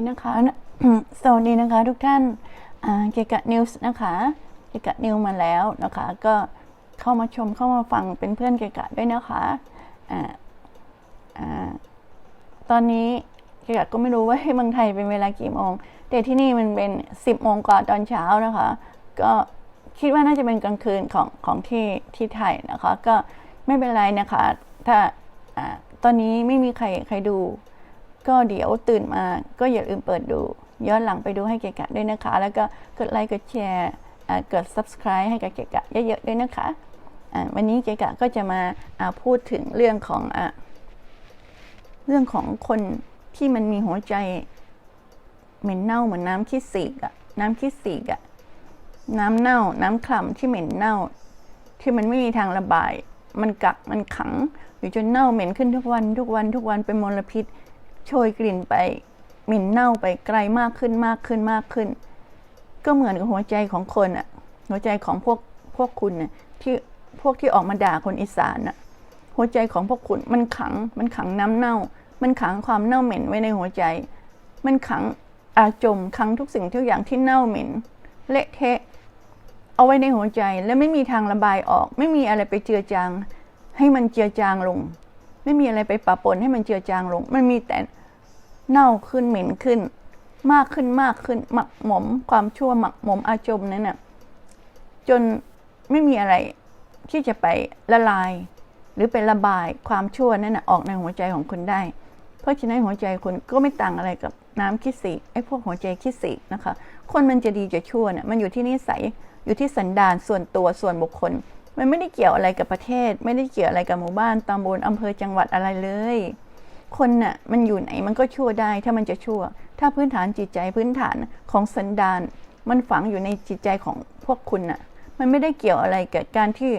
สวัสดีนะคะ สวัสดีนะคะทุกท่านเกกะนิวส์นะคะเกกะนิวมาแล้วนะคะ ก็เข้ามาชมเข้ามาฟังเป็นเพื่อนเกกะด้วยนะคะอ่าอ่าตอนนี้เกกะก็ไม่รู้ว่าให้เมืองไทยเป็นเวลากี่โมง แต่ที่นี่มันเป็น 10โมงกว่าตอนเช้านะคะ ก็คิดว่าน่าจะเป็นกลางคืนของของที่ที่ไทยนะคะ ก็ไม่เป็นไรนะคะ ถ้าอาตอนนี้ไม่มีใครใครดู ก็เดี๋ยวตื่นมาก็อย่าลืมเปิดดู ย้อนหลังไปดูให้เกะกะด้วยนะคะ แล้วก็กดไลค์กดแชร์กด subscribe ให้กับเกะกะเยอะๆด้วยนะคะวันนี้เกะกะก็จะมาพูดถึงเรื่องของอเรื่องของคนที่มันมีหัวใจเหม็นเน่าเหมือนน้ำขี้สีกอะน้ำขี้สีกอะน้ำเน่า น้ำคล่ำที่เหม็นเน่า ที่มันไม่มีทางระบาย มันกักมันขังอยู่จนเน่าเหม็นขึ้นทุกวันทุกวันทุกวันเป็นมลพิษ โชยกลิ่นไปเหม็นเน่าไปไกลมากขึ้นมากขึ้นมากขึ้น ก็เหมือนกับหัวใจของคนอะหัวใจของพวกพวกคุณน่ะที่พวกที่ออกมาด่าคนอีสานน่ะหัวใจของพวกคุณมันขังมันขังน้ำเน่า มันขังความเน่าเหม็นไว้ในหัวใจ มันขังอาจมขังทุกสิ่งทุกอย่างที่เน่าเหม็นเละเทะ เอาไว้ในหัวใจและไม่มีทางระบายออก ไม่มีอะไรไปเจือจางให้มันเจือจางลง ไม่มีอะไรไปปะปนให้มันเจือจางลง มันมีแต่ เน่าขึ้นเหม็นขึ้น มากขึ้นมากขึ้น หมักหมม ความชั่วหมักหมมอาจมนั่นน่ะจนไม่มีอะไรที่จะไปละลาย หรือไประบายความชั่วนั่นน่ะออกในหัวใจของคุณได้ เพราะฉะนั้นหัวใจคุณก็ไม่ต่างอะไรกับน้ำขี้สีไอ้พวกหัวใจขี้สีนะคะ คนมันจะดีจะชั่วเนี่ยมันอยู่ที่นิสัยอยู่ที่สันดานส่วนตัวส่วนบุคคล มันไม่ได้เกี่ยวอะไรกับประเทศ ไม่ได้เกี่ยวอะไรกับหมู่บ้านตำบลอำเภอจังหวัดอะไรเลย คนน่ะมันอยู่ไหนมันก็ชั่วได้ถ้ามันจะชั่ว ถ้าพื้นฐานจิตใจพื้นฐานของสันดาน มันฝังอยู่ในจิตใจของพวกคุณน่ะ มันไม่ได้เกี่ยวอะไรกับการที่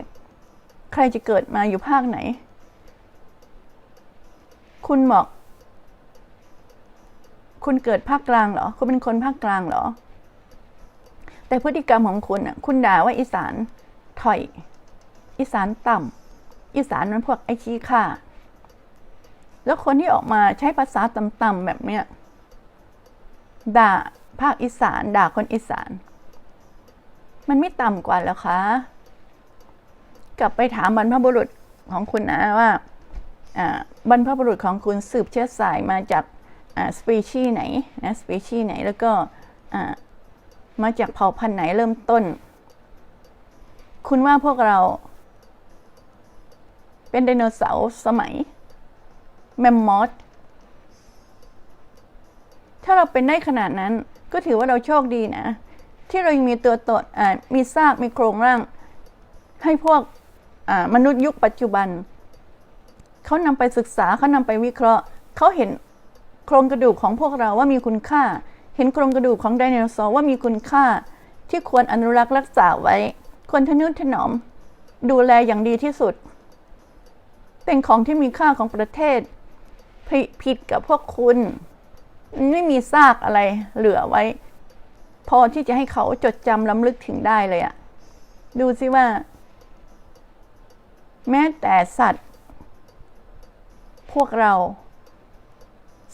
ใครจะเกิดมาอยู่ภาคไหน คุณบอก คุณเกิดภาคกลางเหรอ คุณเป็นคนภาคกลางเหรอ แต่พฤติกรรมของคุณน่ะ คุณด่าว่าอีสานถอย อีสานต่ำอีสานมันพวกไอ้ขี้ข้า แล้วคนที่ออกมาใช้ภาษาต่ำๆแบบเนี้ยด่าภาคอีสาน ด่าคนอีสาน มันไม่ต่ำกว่าแล้วคะ กลับไปถามบรรพบุรุษของคุณนะว่าบรรพบุรุษของคุณสืบเชื้อสายมาจากสปีชีไหนนะสปีชีไหนแล้วก็มาจากเผ่าพันธุ์ไหนเริ่มต้น คุณว่าพวกเรา เป็นไดโนเสาร์สมัย แมมมอสถ้าเราเป็นได้ขนาดนั้นก็ถือว่าเราโชคดีนะ ที่เรายังมีตัวตนอ่ามีซากมีโครงร่าง ให้พวกอ่ามนุษย์ยุคปัจจุบัน เขานำไปศึกษาเขานำไปวิเคราะห์ เขาเห็นโครงกระดูกของพวกเราว่ามีคุณค่า เห็นโครงกระดูกของไดโนเสาร์ว่ามีคุณค่า ที่ควรอนุรักษ์รักษาไว้ ควรทนุถนอม ดูแลอย่างดีที่สุด เป็นของที่มีค่าของประเทศ ผผิดกับพวกคุณไม่มีซากอะไรเหลือไว้ พอที่จะให้เขาจดจำล้ำลึกถึงได้เลยอะดูสิว่า แม้แต่สัตว์ พวกเรา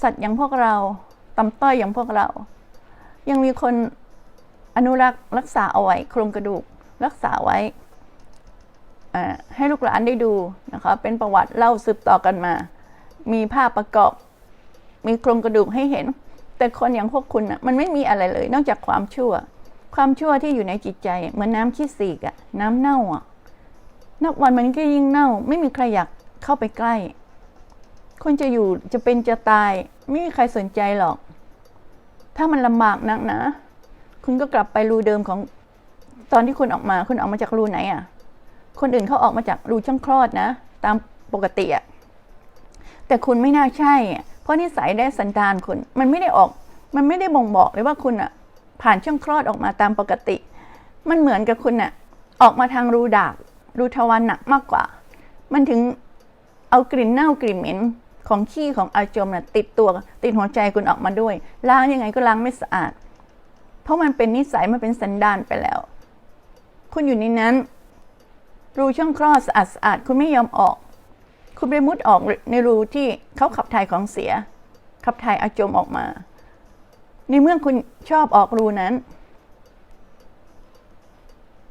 สัตว์อย่างพวกเราต่ำต้อยอย่างพวกเรา ยังมีคนอนุรักษ์รักษาเอาไว้โครงกระดูกรักษาไว้ให้ลูกหลานได้ดูนะคะ เป็นประวัติเล่าสืบต่อกันมา มีภาพประกอบ มีโครงกระดูกให้เห็น แต่คนอย่างพวกคุณน่ะมันไม่มีอะไรเลย นอกจากความชั่ว ความชั่วที่อยู่ในจิตใจ เหมือนน้ำขี้สีกอะน้ำเน่าอะนับวันมันก็ยิ่งเน่า ไม่มีใครอยากเข้าไปใกล้ คนจะอยู่จะเป็นจะตาย ไม่มีใครสนใจหรอก ถ้ามันลำบากนักนะ คุณก็กลับไปรูเดิมของตอนที่คุณออกมา คุณออกมาจากรูไหนอะคนอื่นเขาออกมาจากรูช่องคลอดนะ ตามปกติอะ แต่คุณไม่น่าใช่ เพราะนิสัยและสันดานคุณ มันไม่ได้ออก มันไม่ได้บ่งบอกเลยว่าคุณอะผ่านช่องคลอดออกมาตามปกติ มันเหมือนกับคุณอะออกมาทางรูดาก รูทวารหนักมากกว่า มันถึงเอากลิ่นเน่ากลิ่นเหม็นของขี้ของอาจมน่ะติดตัวติดหัวใจคุณออกมาด้วย ล้างยังไงก็ล้างไม่สะอาด เพราะมันเป็นนิสัยมันเป็นสันดานไปแล้ว คุณอยู่ในนั้น รูช่องคลอดสะอาดสะอาดคุณไม่ยอมออก คุณไปมุดออกในรูที่เขาขับถ่ายของเสีย ขับถ่ายอาจมออกมา ในเมื่อคุณชอบออกรูนั้น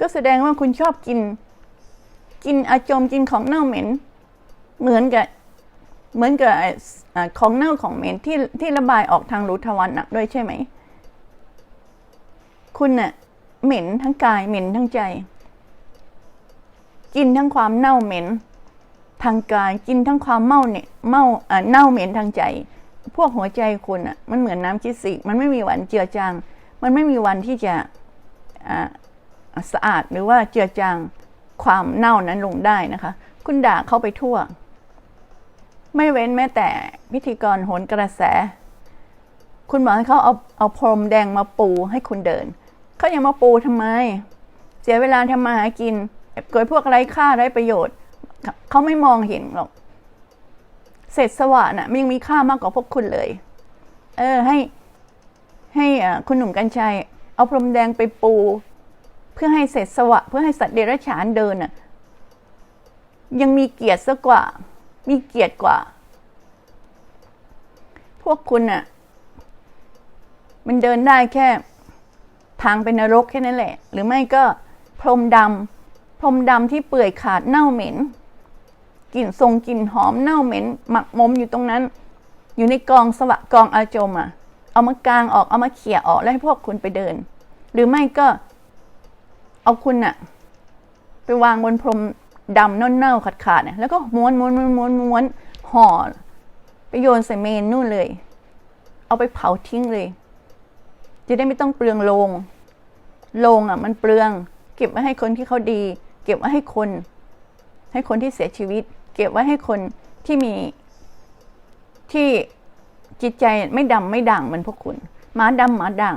ก็แสดงว่าคุณชอบกิน กินอาจมกินของเน่าเหม็น เหมือนกับเหมือนกับของเน่าของเหม็นที่ที่ระบายออกทางรูทวารหนักด้วยใช่ไหม คุณน่ะเหม็นทั้งกายเหม็นทั้งใจ กินทั้งความเน่าเหม็น ทางกายกินทั้งความเมาเนี่ยเมาเน่าเหม็นทางใจ พวกหัวใจคุณอะมันเหมือนน้ำคิดสิมันไม่มีวันเจือจางมันไม่มีวันที่จะสะอาดหรือว่าเจือจางความเน่านั้นลงได้นะคะ คุณด่าเข้าไปทั่ว ไม่เว้นแม้แต่พิธีกรโหนกระแส คุณบอให้เขาเอาเอาพรมแดงมาปูให้คุณเดินเขายังมาปูทำไม เสียเวลาทำมาหากินเกิดพวกไร้ค่าไร้ประโยชน์ เขาไม่มองเห็นหรอก เศษสวะน่ะมันยังมีค่ามากกว่าพวกคุณเลย เออให้ ให้คุณหนุ่มกัญชัย เอาพรมแดงไปปู เพื่อให้เศษสวะ เพื่อให้สัตว์เดรัจฉานเดินน่ะ ยังมีเกียรติซะกว่า มีเกียรติกว่า พวกคุณน่ะ มันเดินได้แค่ ทางเป็นนรกแค่นั้นแหละ หรือไม่ก็พรมดำพรมดำที่เปื่อยขาดเน่าเหม็น กลิ่นทรงกลิ่นหอมเน่าเหม็น หมักมมอยู่ตรงนั้น อยู่ในกองสวะกองอาจมอะเอามากางออกเอามาเขี่ยออกแล้วให้พวกคุณไปเดิน หรือไม่ก็เอาคุณน่ะ ไปวางบนพรมดำเน่าๆขาดๆเนี่ยแล้วก็ม้วนม้วนม้วนม้วนม้วนห่อไปโยนใส่เมนนู่นเลย เอาไปเผาทิ้งเลย จะได้ไม่ต้องเปลืองโลงโลงอะ มันเปลือง เก็บไว้ให้คนที่เขาดี เก็บไว้ให้คน ให้คนที่เสียชีวิต เก็บไว้ให้คนที่มีที่จิตใจไม่ดำไม่ด่างเหมือนพวกคุณหมาดำหมาด่าง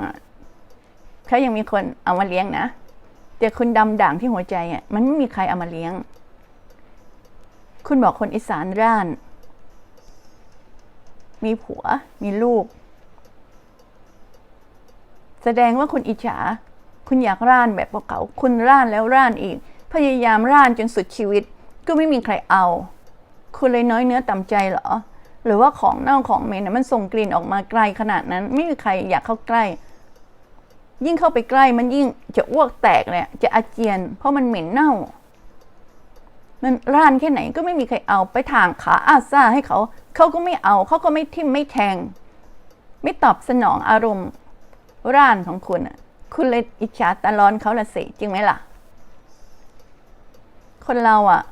เขายังมีคนเอามาเลี้ยงนะแต่คุณดำด่างที่หัวใจอะมันไม่มีใครเอามาเลี้ยง คุณบอกคนอีสานร่าน มีผัว มีลูก แสดงว่าคุณอิจฉา คุณอยากร่านแบบพวกเขา คุณร่านแล้วร่านอีก พยายามร่านจนสุดชีวิต ก็ไม่มีใครเอา คุณเลยน้อยเนื้อต่ำใจเหรอ หรือว่าของเน่าของเหม็นนะมันส่งกลิ่นออกมาไกลขนาดนั้น ไม่มีใครอยากเข้าใกล้ ยิ่งเข้าไปใกล้มันยิ่งจะอ้วกแตกเลยจะอาเจียน เพราะมันเหม็นเน่า มันร่านแค่ไหนก็ไม่มีใครเอาไปทางขาอาซาให้เขา เขาก็ไม่เอาเขาก็ไม่ทิ่มไม่แทง ไม่ตอบสนองอารมณ์ร่านของคุณอะคุณเลยอิจฉาตาร้อนเขาละสิจริงไหมล่ะ คนเราอะ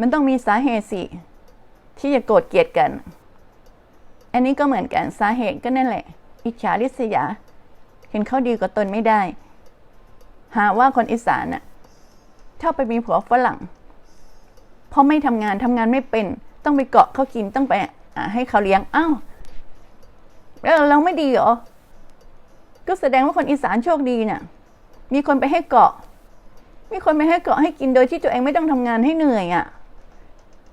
มันต้องมีสาเหตุสิที่จะโกรธเกลียดกัน อันนี้ก็เหมือนกันสาเหตุก็นั่นแหละ อิจฉาริษยา เห็นเขาดีกว่าตนไม่ได้ หาว่าคนอีสานน่ะชอบไปมีผัวฝรั่งเพราะไม่ทำงานทำงานไม่เป็น ต้องไปเกาะเขากินต้องไปให้เขาเลี้ยงอ้าวแล้วเราไม่ดีเหรอก็แสดงว่าคนอีสานโชคดีน่ะ มีคนไปให้เกาะ มีคนไปให้เกาะให้กินโดยที่ตัวเองไม่ต้องทำงานให้เหนื่อยอะ่ะ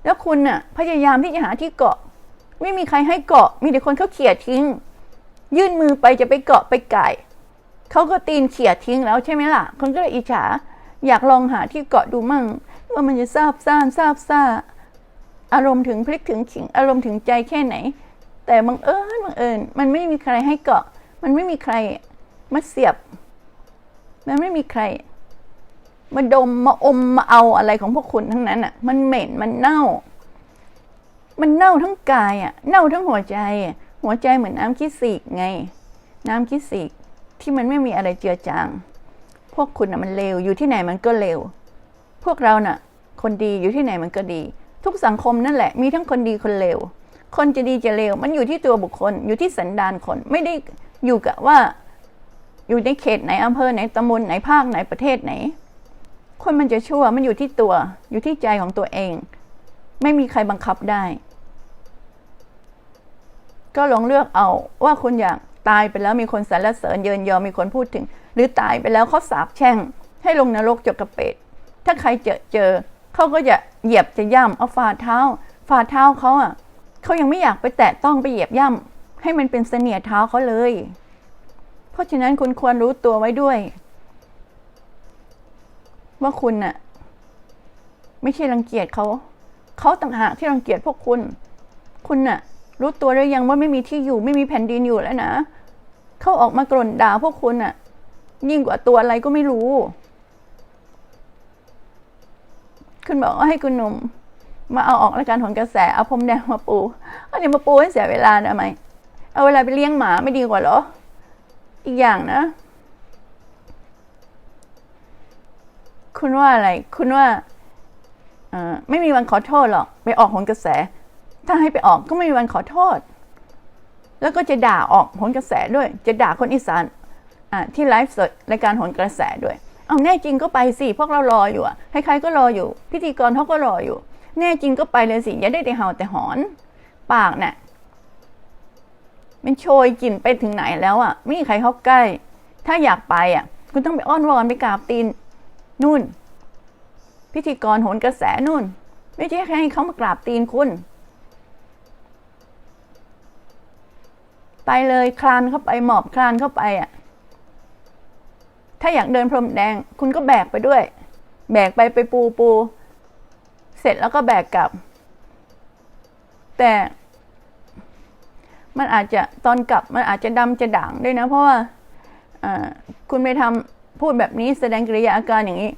แล้วคุณน่ะพยายามที่จะหาที่เกาะ ไม่มีใครให้เกาะ มีแต่คนเขาเขี่ยทิ้ง ยื่นมือไปจะไปเกาะไปไก่เขาก็ตีนเขี่ยทิ้งแล้วใช่ไหมล่ะ คนก็เลยอิจฉาอยากลองหาที่เกาะดูมั่ง ว่ามันจะซาบซ่านซาบซ่า อารมณ์ถึงพลิกถึงขิง อารมณ์ถึงใจแค่ไหน แต่บังเอิญบังเอิญมันไม่มีใครให้เกาะ มันไม่มีใครมาเสียบ มันไม่มีใคร มาดมมาอมมาเอาอะไรของพวกคุณทั้งนั้นอะ มันเหม็นมันเน่า มันเน่าทั้งกายอะ เน่าทั้งหัวใจอะหัวใจเหมือนน้ำขี้สีกไง น้ำขี้สีกที่มันไม่มีอะไรเจือจาง พวกคุณอะมันเลวอยู่ที่ไหนมันก็เลวพวกเราน่ะ คนดีอยู่ที่ไหนมันก็ดี ทุกสังคมนั่นแหละมีทั้งคนดีคนเลวคนจะดีจะเลวมันอยู่ที่ตัวบุคคลอยู่ที่สันดานคน ไม่ได้อยู่กับว่า อยู่ในเขตไหนอำเภอไหนตำบลไหนภาคไหนประเทศไหน คนมันจะชั่วมันอยู่ที่ตัวอยู่ที่ใจของตัวเอง ไม่มีใครบังคับได้ ก็ลองเลือกเอาว่าคุณอยากตายไปแล้วมีคนสรรเสริญเยินยอมีคนพูดถึง หรือตายไปแล้วเขาสาบแช่ง ให้ลงนรกจกกระเป็ดถ้าใครเจอเจอเขาก็จะเหยียบจะย่ำเอาฝ่าเท้า ฝ่าเท้าเขาอะเขายังไม่อยากไปแตะต้องไปเหยียบย่ำให้มันเป็นเสนียดเท้าเขาเลย เพราะฉะนั้นคุณควรรู้ตัวไว้ด้วย ว่าคุณน่ะ ไม่ใช่รังเกียจเขา เขาต่างหากที่รังเกียจพวกคุณ คุณน่ะ รู้ตัวหรือยังว่าไม่มีที่อยู่ไม่มีแผ่นดินอยู่แล้วนะ เขาออกมากร่นด่าพวกคุณอะยิ่งกว่าตัวอะไรก็ไม่รู้ คุณบอกว่าให้คุณหนุ่มมาเอาออกรายการผลกระแสเอาพรมแดงมาปูเอาเดี๋ยวมาปูให้เสียเวลาทำไมเอาเวลาไปเลี้ยงหมาไม่ดีกว่าเหรอ อีกอย่างนะ คุณว่าอะไร คุณว่าไม่มีวันขอโทษหรอก ไปออกผลกระแส ถ้าให้ไปออกก็ไม่มีวันขอโทษ แล้วก็จะด่าออกผลกระแสด้วย จะด่าคนอีสานที่ไลฟ์สดรายการผลกระแสด้วย เอาแน่จริงก็ไปสิ พวกเรารออยู่อะใครๆก็รออยู่ พิธีกรเขาก็รออยู่ แน่จริงก็ไปเลยสิ อย่าได้แต่เห่าแต่หอน ปากน่ะมันโชยกลิ่นไปถึงไหนแล้วอะไม่มีใครเข้าใกล้ ถ้าอยากไปอะคุณต้องไปอ้อนวอนไปกราบตีน นู่น พิธีกรโหนกระแสนู่น ไม่ใช่แค่ให้เขามากราบตีนคุณ ไปเลยคลานเข้าไปหมอบคลานเข้าไปอะ ถ้าอยากเดินพรมแดง คุณก็แบกไปด้วย แบกไปไปปูปู เสร็จแล้วก็แบกกลับ แต่มันอาจจะตอนกลับมันอาจจะดำจะด่างด้วยนะ เพราะว่าอ่าคุณไปทำ พูดแบบนี้แสดงกิริยาอาการอย่างนี้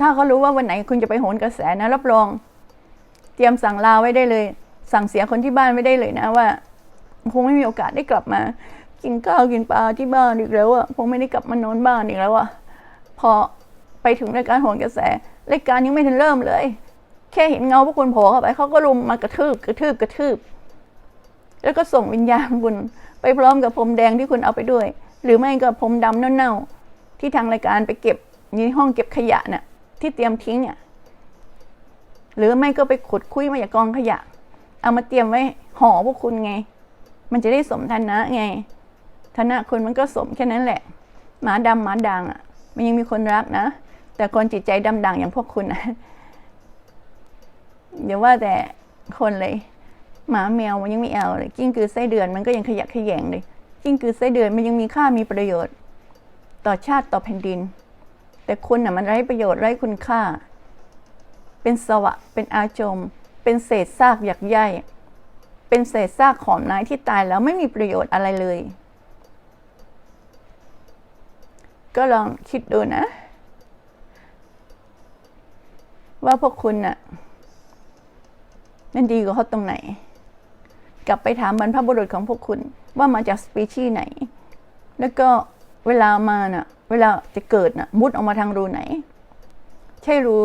ถ้าเขารู้ว่าวันไหนคุณจะไปโหนกระแสนะรับรอง เตรียมสั่งลาไว้ได้เลย สั่งเสียคนที่บ้านไว้ได้เลยนะว่า คงไม่มีโอกาสได้กลับมา กินข้าวกินปลาที่บ้านอีกแล้วอะคงไม่ได้กลับมานอนบ้านอีกแล้วอะพอไปถึงรายการโหนกระแสรายการยังไม่ทันเริ่มเลย แค่เห็นเงาพวกคุณโผล่เข้าไปเขาก็รุมมากระทืบกระทืบกระทืบ แล้วก็ส่งวิญญาณคุณไปพร้อมกับพรมแดงที่คุณเอาไปด้วย หรือไม่ก็พรมดำเน่าๆ ที่ทางรายการไปเก็บในห้องเก็บขยะน่ะที่เตรียมทิ้งอะหรือไม่ก็ไปขุดคุยมาจากกองขยะ เอามาเตรียมไว้ห่อพวกคุณไง มันจะได้สมฐานะไงฐานะคุณมันก็สมแค่นั้นแหละ หมาดำหมาด่างอะ มันยังมีคนรักนะ แต่คนจิตใจดำด่างอย่างพวกคุณนะเดี๋ยวว่าแต่คนเลย หมาแมวมันยังไม่เอาเลย กิ้งกือไส้เดือนมันก็ยังขยะแขยงเลย กิ้งกือไส้เดือนมันยังมีค่ามีประโยชน์ ต่อชาติต่อแผ่นดิน แต่คุณน่ะมันไร้ประโยชน์ไร้คุณค่า เป็นสวะ เป็นอาจม เป็นเศษซากหยักใยเป็นเศษซากขอมไม้ที่ตายแล้วไม่มีประโยชน์อะไรเลย ก็ลองคิดดูนะ ว่าพวกคุณน่ะนั่นดีกว่าเขาตรงไหน กลับไปถามบรรพบุรุษของพวกคุณว่ามาจากสปีชีส์ไหน แล้วก็ เวลามาน่ะ เวลาจะเกิดน่ะ มุดออกมาทางรูไหน ใช่รู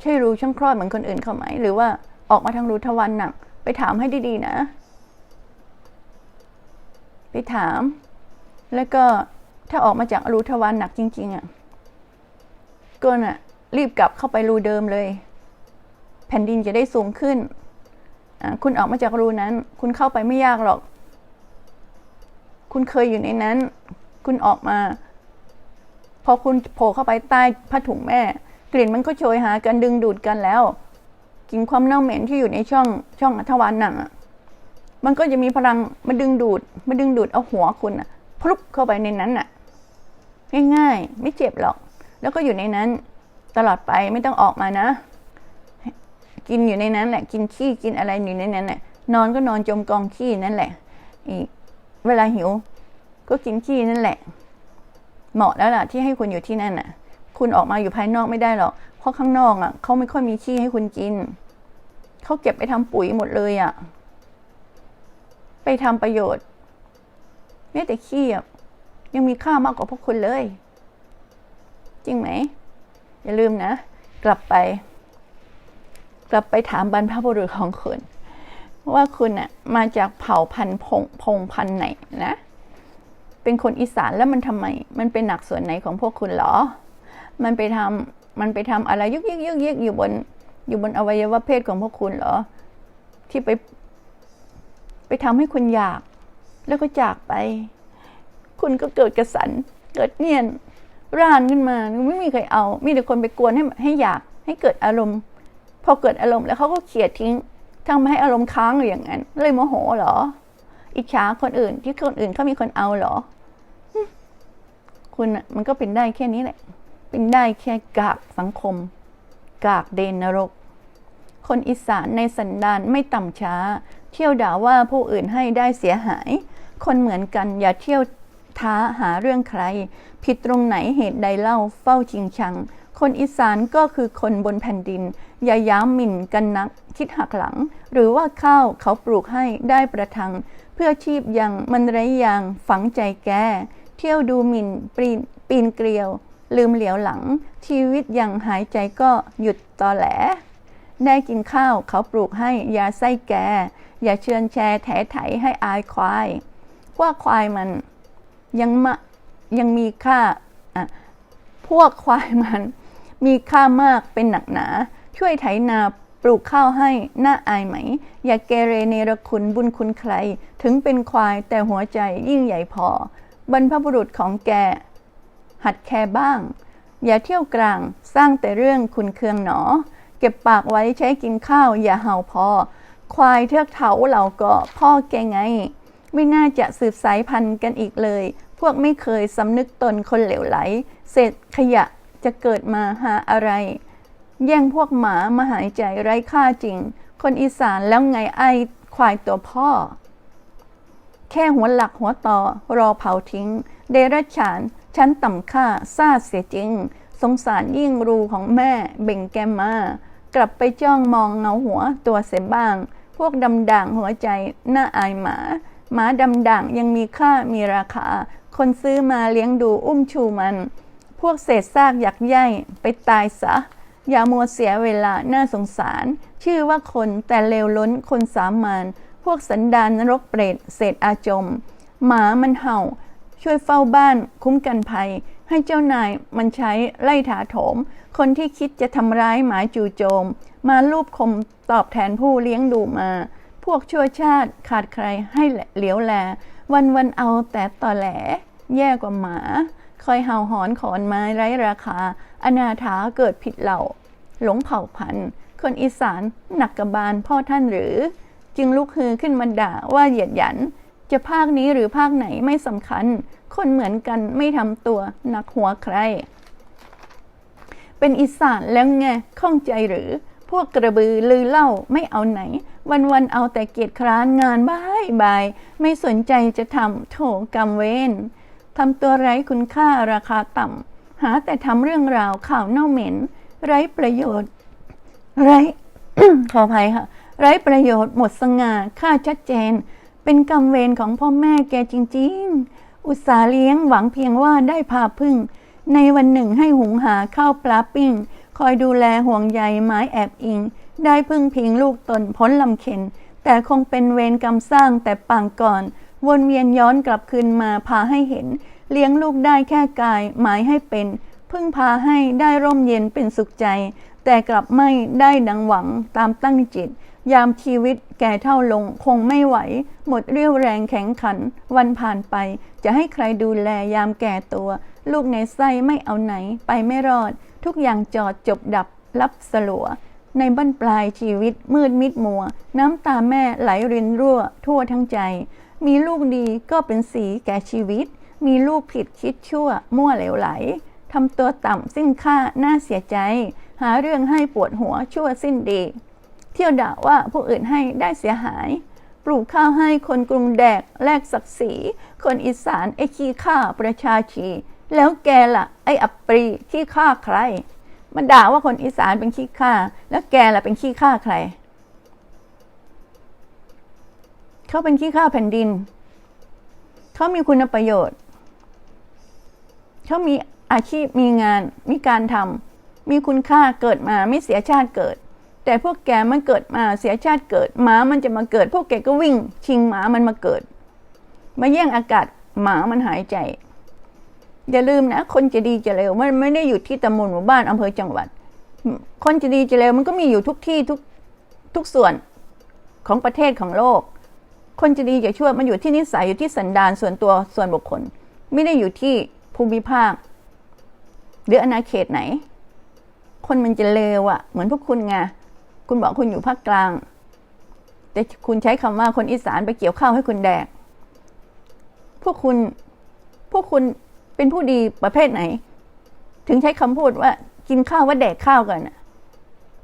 ใช่รูช่องคลอดเหมือนคนอื่นเขาไหม หรือว่าออกมาทางรูทวารหนัก ไปถามให้ดีๆนะ ไปถาม แล้วก็ถ้าออกมาจากรูทวารหนักจริง ๆอะก็น่ะ รีบกลับเข้าไปรูเดิมเลย แผ่นดินจะได้สูงขึ้น คุณออกมาจากรูนั้น คุณเข้าไปไม่ยากหรอก คุณเคยอยู่ในนั้น คุณออกมา พอคุณโผล่เข้าไปใต้ผ้าถุงแม่ กลิ่นมันก็โชยหากันดึงดูดกันแล้วกินความเน่าเหม็นที่อยู่ในช่องช่องทวารหนังอะมันก็จะมีพลังมาดึงดูดมาดึงดูดเอาหัวคุณอะพลุบเข้าไปในนั้นอะง่ายๆไม่เจ็บหรอก แล้วก็อยู่ในนั้น ตลอดไปไม่ต้องออกมานะ กินอยู่ในนั้นแหละ กินขี้กินอะไรอยู่ในนั้นแหละนอนก็นอนจมกองขี้นั่นแหละอีก เวลาหิว ก็กินขี้นั่นแหละ เหมาะแล้วล่ะที่ให้คุณอยู่ที่นั่นน่ะ คุณออกมาอยู่ภายนอกไม่ได้หรอกเพราะข้างนอกอะเขาไม่ค่อยมีขี้ให้คุณกินเขาเก็บไปทำปุ๋ยหมดเลยอะ ไปทำประโยชน์แม้แต่ขี้อะยังมีค่ามากกว่าพวกคุณเลย จริงไหม อย่าลืมนะ กลับไป กลับไปถามบรรพบุรุษของคุณ ว่าคุณน่ะมาจากเผ่าพันธุ์พงพงพันธุ์ไหนนะ เป็นคนอีสานแล้วมันทำไม มันเป็นหนักส่วนไหนของพวกคุณเหรอ มันไปทำมันไปทำอะไรยุกยิกยุกยิกอยู่บนอยู่บนอวัยวะเพศของพวกคุณเหรอ ที่ไป ไปทำให้คุณอยาก แล้วก็จากไป คุณก็เกิดกระสัน เกิดเนียนร่านขึ้นมาไม่มีใครเอา มีแต่คนไปกวนให้ให้อยากให้เกิดอารมณ์ พอเกิดอารมณ์แล้วเขาก็เขียดทิ้ง ทำให้อารมณ์ค้างอยู่อย่างนั้น เลยโมโหเหรอ อิจฉาคนอื่นที่คนอื่นเขามีคนเอาเหรอ คุณมันก็เป็นได้แค่นี้แหละ เป็นได้แค่กากสังคม กากเดนนรก คนอีสานในสันดานไม่ต่ำช้า เที่ยวด่าว่าผู้อื่นให้ได้เสียหาย คนเหมือนกันอย่าเที่ยวท้าหาเรื่องใคร ผิดตรงไหนเหตุใดเล่าเฝ้าชิงชัง คนอีสานก็คือคนบนแผ่นดิน อย่าย้ำหมิ่นกันนัก คิดหักหลัง หรือว่าข้าวเขาปลูกให้ได้ประทัง เพื่อชีพยังมันไร้ยางฝังใจแก เที่ยวดูหมิ่นปีนปีนเกลียว ลืมเหลียวหลัง ชีวิตยังหายใจก็หยุดตอแหล ได้กินข้าวเขาปลูกให้ยาไส้แก อย่าเชือนแชร์แถไถให้อายควายพว่าควายมันยังมยังมีค่าพวกควายมัน มีค่ามากเป็นหนักหนา ช่วยไถนาปลูกข้าวให้หน่าอายไหม อย่าเกเรเนรคุณบุญคุณใคร ถึงเป็นควายแต่หัวใจยิ่งใหญ่พอ บรรพบุรุษของแก หัดแคร์บ้าง อย่าเที่ยวกลางสร้างแต่เรื่องคุณเคืองหนอ เก็บปากไว้ใช้กินข้าวอย่าเห่าพอ ควายเทือกเถาเหล่าก็พ่อแกไง ไม่น่าจะสืบสายพันธุ์กันอีกเลย พวกไม่เคยสำนึกตนคนเหลวไหล เศษขยะ จะเกิดมาหาอะไร แย่งพวกหมามาหายใจไร้ค่าจริง คนอีสานแล้วไงไอ้ควายตัวพ่อ แค่หัวหลักหัวต่อรอเผาทิ้ง เดรัจฉานชั้นต่ำค่าซาเสียจริง สงสารยิ่งรูของแม่เบ่งแกมมากลับไปจ้องมองเงาหัวตัวเสียบ้าง พวกดำด่างหัวใจน่าอายหมา หมาดำด่างยังมีค่ามีราคา คนซื้อมาเลี้ยงดูอุ้มชูมัน พวกเศษซากอยากใย่ไปตายซะ อย่ามัวเสียเวลาน่าสงสาร ชื่อว่าคนแต่เลวล้นคนสามานพวกสันดานนรกเปรตเศษอาจม หมามันเห่า ช่วยเฝ้าบ้านคุ้มกันภัย ให้เจ้านายมันใช้ไล่ถาโถม คนที่คิดจะทำร้ายหมาจู่โจม มาลูบคมตอบแทนผู้เลี้ยงดูมา พวกชั่วชาติขาดใครให้เหลียวแล วันวันเอาแต่ต่อแหล แย่กว่าหมา คอยเห่าหอนขอนไม้ไร้ราคา อนาถาเกิดผิดเหล่า หลงเผ่าพันธุ์ คนอีสานหนักกระบาลพ่อท่านหรือ จึงลุกฮือขึ้นมาด่าว่าเหยียดหยัน จะภาคนี้หรือภาคไหนไม่สำคัญ คนเหมือนกันไม่ทำตัวหนักหัวใคร เป็นอีสานแล้วไงข้องใจหรือ พวกกระบือลือเล่าไม่เอาไหน วันวันเอาแต่เกียจคร้านงานบายบาย ไม่สนใจจะทำโถกรรมเวน ทำตัวไร้คุณค่าราคาต่ำหาแต่ทำเรื่องราวข่าวเน่าเหม็น ไร้ประโยชน์ ไร้ขออภัยค่ะ ไร้ประโยชน์หมดสง่าค่าชัดเจน เป็นกรรมเวรของพ่อแม่แกจริง ๆ อุตสาหเลี้ยงหวังเพียงว่าได้พาพึ่ง ในวันหนึ่งให้หุงหาข้าวปลาปิ้ง คอยดูแลห่วงใยไม้แอบอิง ได้พึ่งพิงลูกตนพ้นลำเข็นแต่คงเป็นเวรกรรมสร้างแต่ปางก่อน วนเวียนย้อนกลับคืนมาพาให้เห็น เลี้ยงลูกได้แค่กายหมายให้เป็น พึ่งพาให้ได้ร่มเย็นเป็นสุขใจ แต่กลับไม่ได้ดังหวังตามตั้งจิต ยามชีวิตแก่เท่าลงคงไม่ไหว หมดเรี่ยวแรงแข็งขัน วันผ่านไป จะให้ใครดูแลยามแก่ตัว ลูกในไส้ไม่เอาไหน ไปไม่รอด ทุกอย่างจอดจบดับลับสลัวในบั้นปลายชีวิตมืดมิดมัว น้ำตาแม่ไหลรินรั่วทั่วทั้งใจ มีลูกดีก็เป็นสีแก่ชีวิต มีลูกผิดคิดชั่ว มั่วเหลวไหลทำตัวต่ำสิ้นค่าน่าเสียใจ หาเรื่องให้ปวดหัวชั่วสิ้นดี เที่ยวด่าว่าผู้อื่นให้ได้เสียหาย ปลูกข้าวให้คนกรุงแดก แลกศักดิ์ศรี คนอีสานไอ้ขี้ข้าประชาชี แล้วแกล่ะ ไอ้อับปรีขี้ข้าใคร มันด่าว่าคนอีสานเป็นขี้ข้าแล้วแกล่ะเป็นขี้ข้าใคร เขาเป็นขี้ข้าแผ่นดิน เขามีคุณประโยชน์ เขามีอาชีพมีงานมีการทำมีคุณค่าเกิดมาไม่เสียชาติเกิด แต่พวกแกมันเกิดมาเสียชาติเกิดหมามันจะมาเกิด พวกแกก็วิ่ง ชิงหมามันมาเกิด มาแย่งอากาศหมามันหายใจอย่าลืมนะ คนจะดีจะเลวมันไม่ได้อยู่ที่ตำบลหมู่บ้านอำเภอจังหวัด คนจะดีจะเลวมันก็มีอยู่ทุกที่ทุกทุกส่วนของประเทศของโลก คนจะดีจะชั่วมันอยู่ที่นิสัยอยู่ที่สันดานส่วนตัวส่วนบุคคล ไม่ได้อยู่ที่ภูมิภาค หรืออาณาเขตไหน คนมันจะเลวอะ่ะ เหมือนพวกคุณไงคุณบอกคุณอยู่ภาคกลาง แต่คุณใช้คำว่าคนอีสานไปเกี่ยวข้าวให้คุณแดก พวกคุณพวกคุณเป็นผู้ดีประเภทไหน ถึงใช้คำพูดว่ากินข้าวว่าแดกข้าวกัน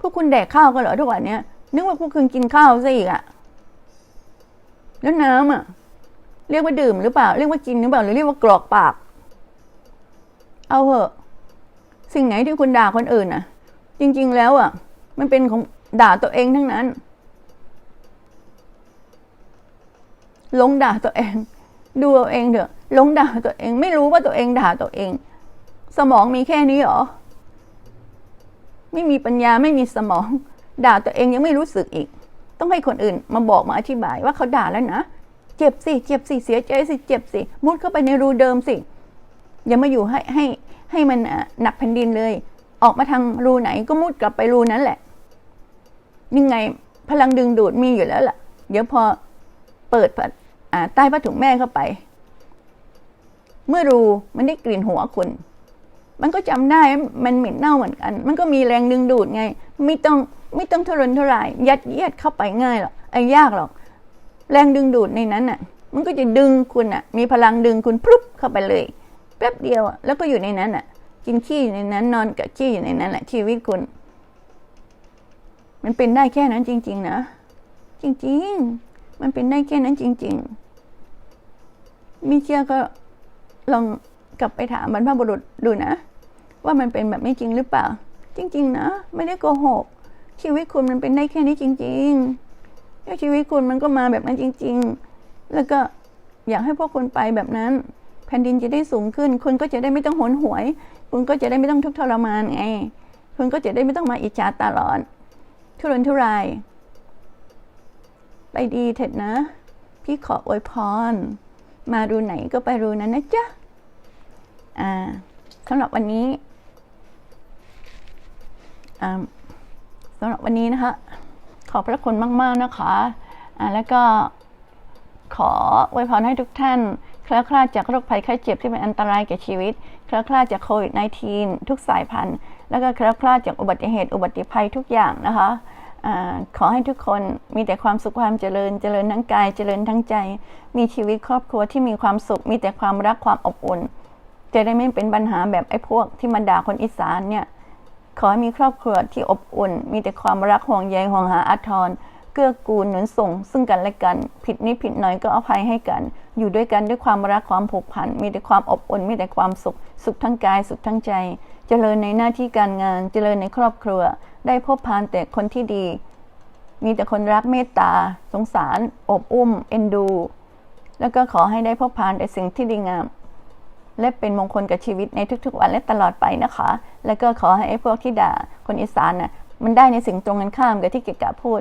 พวกคุณแดกข้าวกันเหรอทุกวันเนี้ยนึกว่าพวกคุณกินข้าวซะอีกอะ แล้วน้ำอะ เรียกว่าดื่มหรือเปล่า เรียกว่ากินหรือเปล่า หรือเรียกว่ากรอกปาก เอาเหอะ สิ่งไหนที่คุณด่าคนอื่นน่ะ จริง ๆ แล้วอะ มันเป็นของด่าตัวเองทั้งนั้นหลงด่าตัวเอง ดูเอาเองเถอะหลงด่าตัวเอง ไม่รู้ว่าตัวเองด่าตัวเอง สมองมีแค่นี้หรอ ไม่มีปัญญาไม่มีสมอง ด่าตัวเองยังไม่รู้สึกอีก ต้องให้คนอื่นมาบอกมาอธิบายว่าเขาด่าแล้วนะ เจ็บสิ เจ็บสิ เสียใจสิ เจ็บสิ มุดเข้าไปในรูเดิมสิ อย่ามาอยู่ให้ให้ให้มันหนักแผ่นดินเลย ออกมาทางรูไหนก็มุดกลับไปรูนั้นแหละ ยังไงพลังดึงดูดมีอยู่แล้วล่ะ เดี๋ยวพอเปิดใต้ผ้าถุงแม่เข้าไป เมื่อรูมันได้กลิ่นหัวคุณ มันก็จำได้มันเหม็นเน่าเหมือนกัน มันก็มีแรงดึงดูดไง ไม่ต้องไม่ต้องทรนทราย ยัดเยียดเข้าไปง่ายหรอกไอ้ยากหรอก แรงดึงดูดในนั้นน่ะ มันก็จะดึงคุณน่ะ มีพลังดึงคุณพรุบเข้าไปเลย แป๊บเดียวอะแล้วก็อยู่ในนั้นน่ะ กินขี้อยู่ในนั้น นอนกับขี้อยู่ในนั้นแหละชีวิตคุณ มันเป็นได้แค่นั้นจริง ๆ นะ จริง ๆ มันเป็นได้แค่นั้นจริง ๆมิเชื่อก็ลองกลับไปถามบรรพบุรุษดูนะ ว่ามันเป็นแบบนี้จริงหรือเปล่า จริง ๆ นะ ไม่ได้โกหก ชีวิตคุณมันเป็นได้แค่นี้จริงๆแล้วชีวิตคุณมันก็มาแบบนั้นจริง ๆ แล้วก็อยากให้พวกคุณไปแบบนั้น แผ่นดินจะได้สูงขึ้น คุณก็จะได้ไม่ต้องหนหวย คุณก็จะได้ไม่ต้องทุกข์ทรมานไง คุณก็จะได้ไม่ต้องมาอิจฉาตลอดทุรนทุราย ไปดีเถิดนะ พี่ขออวยพร มารูไหนก็ไปรูนั้นนะจ๊ะ อ่าสำหรับวันนี้ สำหรับวันนี้นะคะ ขอบพระคุณมาก ๆ นะคะแล้วก็ขออวยพรให้ทุกท่านคล้วคลาดจากโรคภัยไข้เจ็บที่เป็นอันตรายแก่ชีวิตคล้วคลาดจากโควิด -19 ทุกสายพันธุ์ แล้วก็คล้วคลาดจากอุบัติเหตุ อุบัติภัยทุกอย่างนะคะอขอให้ทุกคนมีแต่ความสุขความเจริญ เจริญทั้งกาย เจริญทั้งใจ มีชีวิตครอบครัวที่มีความสุข มีแต่ความรักความอบอุ่น จะได้ไม่เป็นปัญหาแบบไอ้พวกที่มันด่าคนอีสานเนี่ย ขอให้มีครอบครัวที่อบอุ่น มีแต่ความรักห่วงใยห่วงหาอาทร เกื้อกูลหนุนส่ง ซึ่งกันและกัน ผิดนิดผิดหน่อยก็อภัยให้กัน อยู่ด้วยกันด้วยความรักความผูกพัน มีแต่ความอบอุ่น มีแต่ความสุข สุขทั้งกาย สุขทั้งใจ เจริญในหน้าที่การงาน เจริญในครอบครัว ได้พบพานแต่คนที่ดี มีแต่คนรักเมตตา สงสาร อบอุ้ม เอ็นดู แล้วก็ขอให้ได้พบพานแต่สิ่งที่ดีงาม และเป็นมงคลกับชีวิตในทุกๆวันและตลอดไปนะคะ แล้วก็ขอให้พวกที่ด่าคนอีสานน่ะมันได้ในสิ่งตรงกันข้ามกับที่เกกะพูด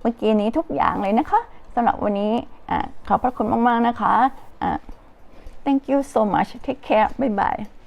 เมื่อกี้นี้ทุกอย่างเลยนะคะสำหรับวันนี้อขอบพระคุณมาก ๆ นะคะ thank you so much take care bye bye